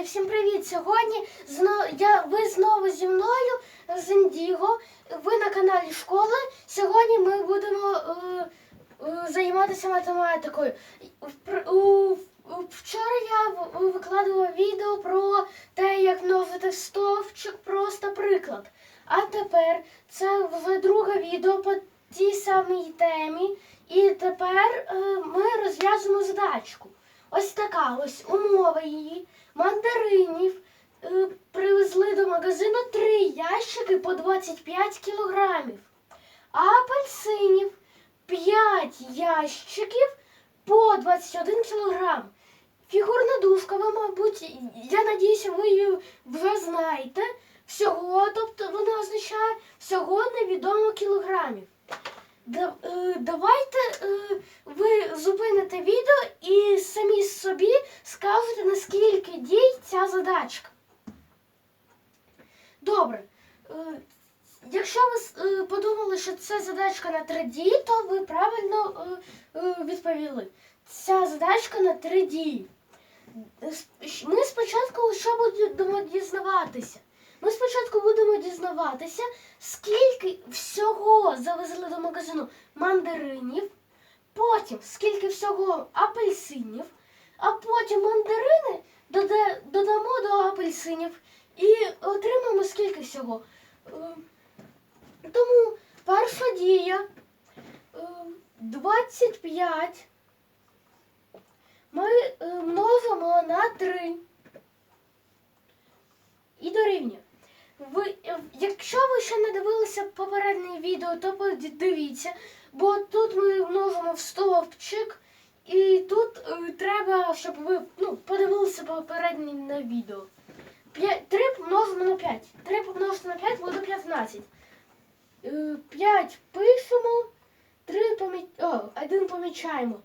Друзі, всім привіт! Сьогодні зно... я... ви знову зі мною з Індіго. Ви на каналі Школи. Сьогодні ми будемо е... е, займатися математикою. Вчора я в- викладувала відео про те, як множити в стовпчик, просто приклад. А тепер це вже друге відео по тій самій темі. І тепер е, ми розв'язуємо задачку. Ось така ось умова її. Мандаринів е, привезли до магазину три ящики по 25 кілограмів, а апельсинів 5 ящиків по 21 кілограм. Фігурна дужка, ви, мабуть, я надіюся, ви її вже знаєте. Всього, тобто вона означає всього невідомо кілограмів. Е, Давайте е, ви зупините відео і самі собі скажете, наскільки дій ця задачка. Добре. Е, Якщо ви е, подумали, що це задачка на 3 дії, то ви правильно е, е, відповіли. Ця задачка на 3 дії. С- Ми спочатку що будемо дізнаватися? Ми спочатку будемо дізнаватися, скільки всього завезли до магазину мандаринів, потім скільки всього апельсинів, а потім мандарини додамо до апельсинів і отримаємо скільки всього. Е, Тому перша дія е, 25 ми е, множимо на 3 і дорівнює. Ви, е, якщо ви ще не дивилися попереднє відео, то подивіться, бо тут ми множимо в стовпчик, і тут е, треба, щоб ви ну, подивилися попереднє на відео. 3 помножимо на 5. 3 помножити на 5 буде 15. 5 пишемо, 3 помі... О, 1 помічаємо.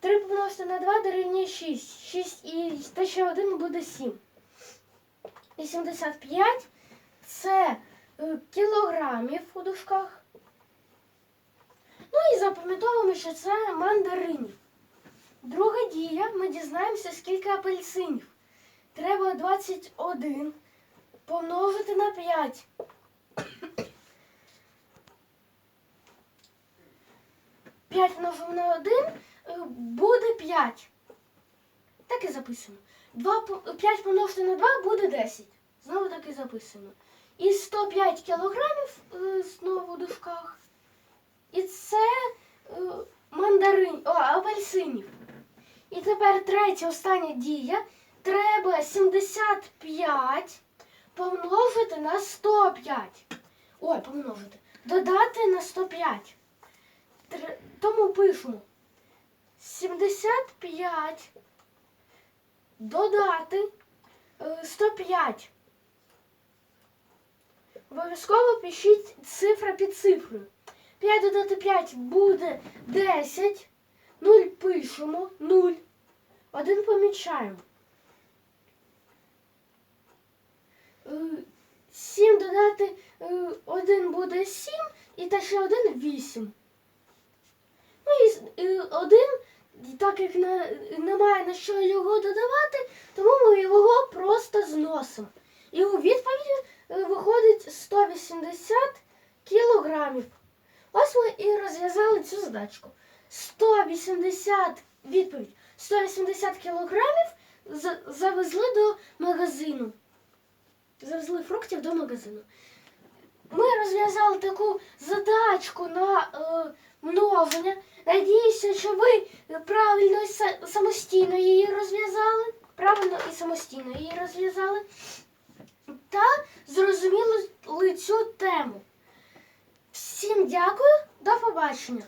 3 помножити на 2 дорівнює 6. 6 і та ще 1 буде 7. 85 це е, кілограмів у дужках. Ну і запам'ятовуємо, що це мандаринів. Друга дія, ми дізнаємося, скільки апельсинів. Треба 21 помножити на 5. П'ять множимо на 1 буде 5. Так і записано. 2, 5 помножити на 2 буде 10. Знову так і записано. І 105 кілограмів е, знову в дужках. І це е, мандарин, о, апельсинів. І тепер третя остання дія. Треба 75 помножити на 105. Ой, помножити. Додати на 105. Тому пишемо 75 додати е, 105. Обов'язково пишіть цифра під цифрою. 5 додати 5 буде 10. 0 пишемо, 0. 1 помічаємо. 7 додати 1 буде 7 і та ще 1 8. 1, так як не- немає на що його додавати, тому ми його просто зносимо. І у відповіді е, виходить 180 кілограмів. Ось ми і розв'язали цю задачку. 180 відповідь. 180 кілограмів завезли до магазину. Завезли фруктів до магазину. Ми розв'язали таку задачку на е, множення. Надіюся, що ви правильно самостійно її розв'язали. Правильно і самостійно її розв'язали. Та зрозуміли цю тему. Всім дякую, до побачення.